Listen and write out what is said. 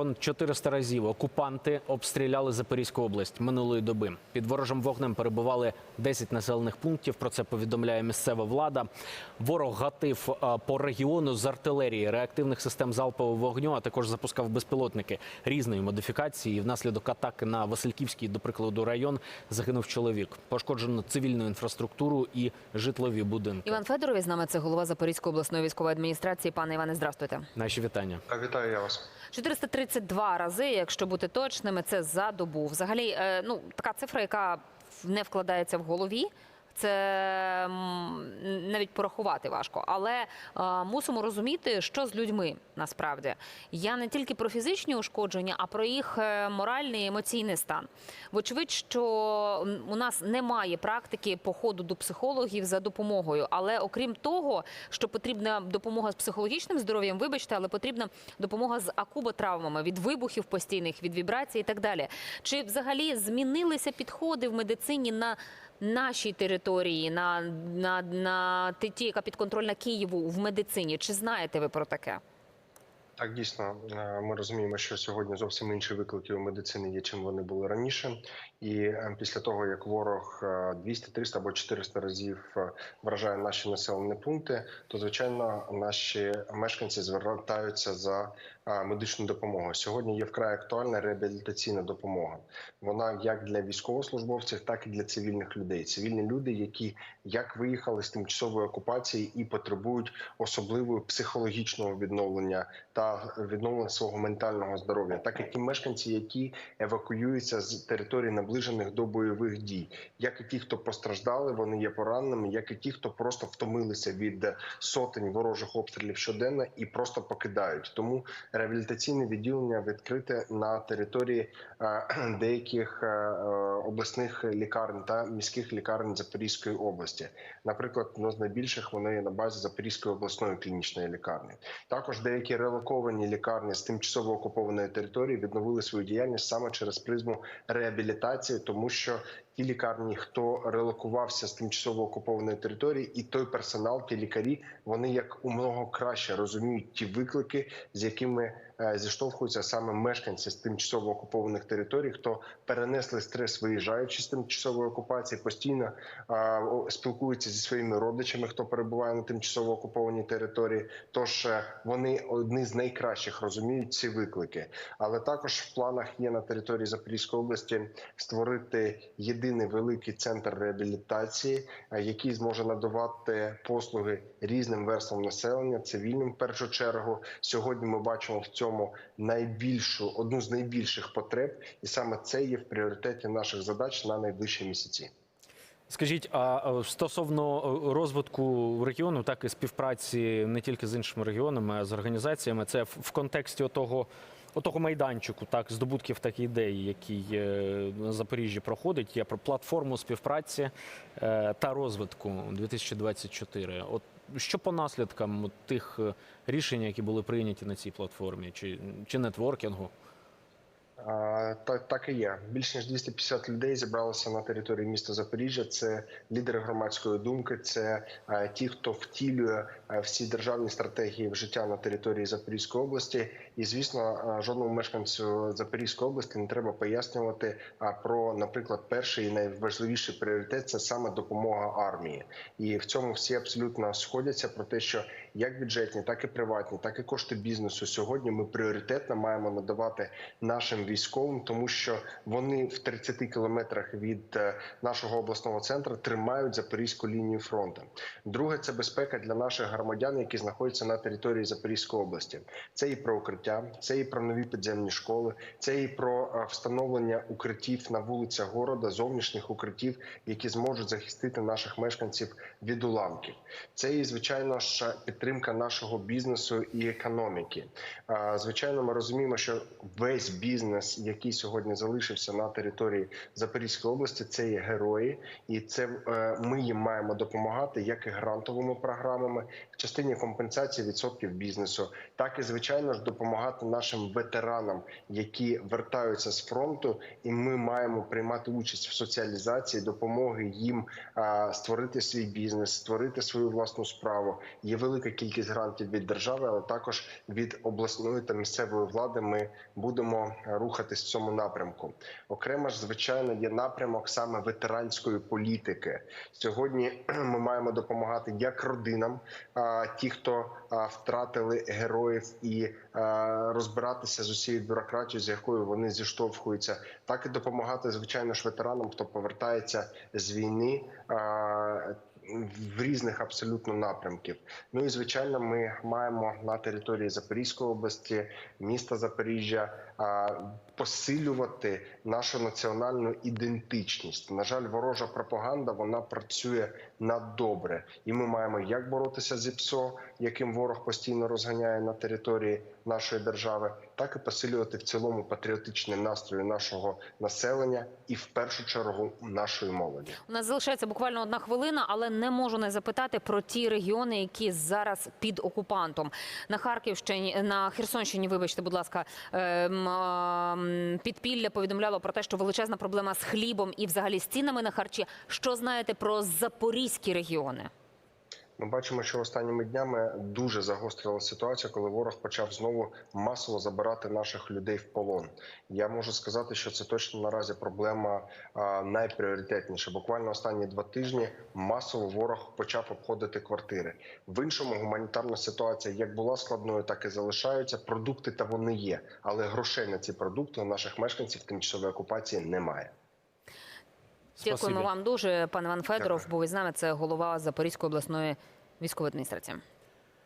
Он 400 разів окупанти обстріляли Запорізьку область минулої доби. Під ворожим вогнем перебували 10 населених пунктів. Про це повідомляє місцева влада. Ворог гатив по регіону з артилерії, реактивних систем залпового вогню, а також запускав безпілотники різної модифікації. І внаслідок атаки на Васильківський, до прикладу, район загинув чоловік. Пошкоджено цивільну інфраструктуру і житлові будинки. Іван Федорович з нами це голова Запорізької обласної військової адміністрації. Пане Іване, здравствуйте. Наші вітання. Вітаю я вас. 432 рази, якщо бути точними, це за добу. Взагалі, е, ну така цифра, яка не вкладається в голові. Це навіть порахувати важко, але е, мусимо розуміти, що з людьми насправді. Я не тільки про фізичні ушкодження, а про їх е, моральний і емоційний стан. Вочевидь, що у нас немає практики походу до психологів за допомогою. Але окрім того, що потрібна допомога з психологічним здоров'ям, вибачте, але потрібна допомога з акуботравмами від вибухів постійних, від вібрацій і так далі. Чи взагалі змінилися підходи в медицині на нашій території, на, на, на ті, ті, яка підконтрольна Києву в медицині? Чи знаєте ви про таке? Так, дійсно, е, ми розуміємо, що сьогодні зовсім інші виклики у медицині є, чим вони були раніше. І е, після того, як ворог е, 200, 300 або 400 разів е, вражає наші населені пункти, то звичайно наші мешканці звертаються за е, медичною допомогою. Сьогодні є вкрай актуальна реабілітаційна допомога. Вона як для військовослужбовців, так і для цивільних людей. Цивільні люди, які як виїхали з тимчасової окупації і потребують особливого психологічного відновлення та відновлення свого ментального здоров'я, так і ті мешканці, які евакуюються з територій наближених до бойових дій, як і ті, хто постраждали, вони є пораненими, як і ті, хто просто втомилися від сотень ворожих обстрілів щоденно і просто покидають. Тому реабілітаційне відділення відкрите на території е, деяких е, обласних лікарень та міських лікарень Запорізької області. Наприклад, ну, з найбільших вони на базі Запорізької обласної клінічної лікарні. Також деякі релоковані лікарні з тимчасово окупованої території відновили свою діяльність саме через призму реабілітації, тому що ті лікарні, хто релокувався з тимчасово окупованої території, і той персонал, ті лікарі, вони як умного краще розуміють ті виклики, з якими зіштовхуються саме мешканці з тимчасово окупованих територій, хто перенесли стрес, виїжджаючи з тимчасової окупації, постійно е, спілкуються зі своїми родичами, хто перебуває на тимчасово окупованій території. Тож е, вони одні з найкращих розуміють ці виклики. Але також в планах є на території Запорізької області створити єдиний великий центр реабілітації, е, який зможе надавати послуги різним верствам населення, цивільним в першу чергу. Сьогодні ми бачимо в цьому найбільшу одну з найбільших потреб, і саме це є в пріоритеті наших задач на найближчі місяці. Скажіть, а стосовно е, розвитку регіону, так і співпраці не тільки з іншими регіонами, а з організаціями, це в контексті отого, отого майданчику, так, здобутків так ідей, який е, на Запоріжжі проходить. Я про платформу співпраці е, та розвитку 2024. От що по наслідкам тих е, рішень, які були прийняті на цій платформі, чи, чи нетворкінгу? Так, так і є. Більш ніж 250 людей зібралося на території міста Запоріжжя. Це лідери громадської думки, це ті, хто втілює всі державні стратегії в життя на території Запорізької області. І звісно, жодному мешканцю Запорізької області не треба пояснювати про, наприклад, перший і найважливіший пріоритет це саме допомога армії. І в цьому всі абсолютно сходяться про те, що як бюджетні, так і приватні, так і кошти бізнесу сьогодні ми пріоритетно маємо надавати нашим військовим, тому що вони в 30 кілометрах від е, нашого обласного центру тримають запорізьку лінію фронту. Друге, це безпека для наших громадян, які знаходяться на території Запорізької області. Це і про укриття, це і про нові підземні школи, це і про е, встановлення укриттів на вулицях города, зовнішніх укриттів, які зможуть захистити наших мешканців від уламків. Це і звичайно ж підтримка нашого бізнесу і економіки. Звичайно, ми розуміємо, що весь бізнес, який сьогодні залишився на території Запорізької області, це є герої, і це е, ми їм маємо допомагати як і грантовими програмами в частині компенсації відсотків бізнесу, так і звичайно ж допомагати нашим ветеранам, які вертаються з фронту, і ми маємо приймати участь в соціалізації, допомоги їм створити свій бізнес, створити свою власну справу. Є велика кількість грантів від держави, але також від обласної та місцевої влади. Ми будемо рухатись в цьому напрямку. Окремо ж, звичайно, є напрямок саме ветеранської політики. Сьогодні ми маємо допомагати як родинам, а, ті, хто втратили героїв, і розбиратися з усією бюрократією, з якою вони зіштовхуються, так і допомагати звичайно ж ветеранам, хто повертається з війни. В різних абсолютно напрямків. Ну і звичайно, ми маємо на території Запорізької області, міста Запоріжжя посилювати нашу національну ідентичність. На жаль, ворожа пропаганда вона працює на добре, і ми маємо як боротися з ІПСО, яким ворог постійно розганяє на території нашої держави, так і посилювати в цілому патріотичні настрої нашого населення і в першу чергу нашої молоді. У нас залишається буквально одна хвилина, але не можу не запитати про ті регіони, які зараз під окупантом. На Харківщині, на Херсонщині, вибачте, будь ласка, ем, підпілля повідомляло про те, що величезна проблема з хлібом і взагалі з цінами на харчі. Що знаєте про запорізькі регіони? Ми бачимо, що останніми днями дуже загострила ситуація, коли ворог почав знову масово забирати наших людей в полон. Я можу сказати, що це точно наразі проблема найпріоритетніша. Буквально останні два тижні масово ворог почав обходити квартири. В іншому гуманітарна ситуація як була складною, так і залишається. Продукти та вони є, але грошей на ці продукти у наших мешканців тимчасової окупації немає. Дякуємо вам дуже, пане Ван Федоров. Був із нами. Це голова Запорізької обласної військової адміністрації.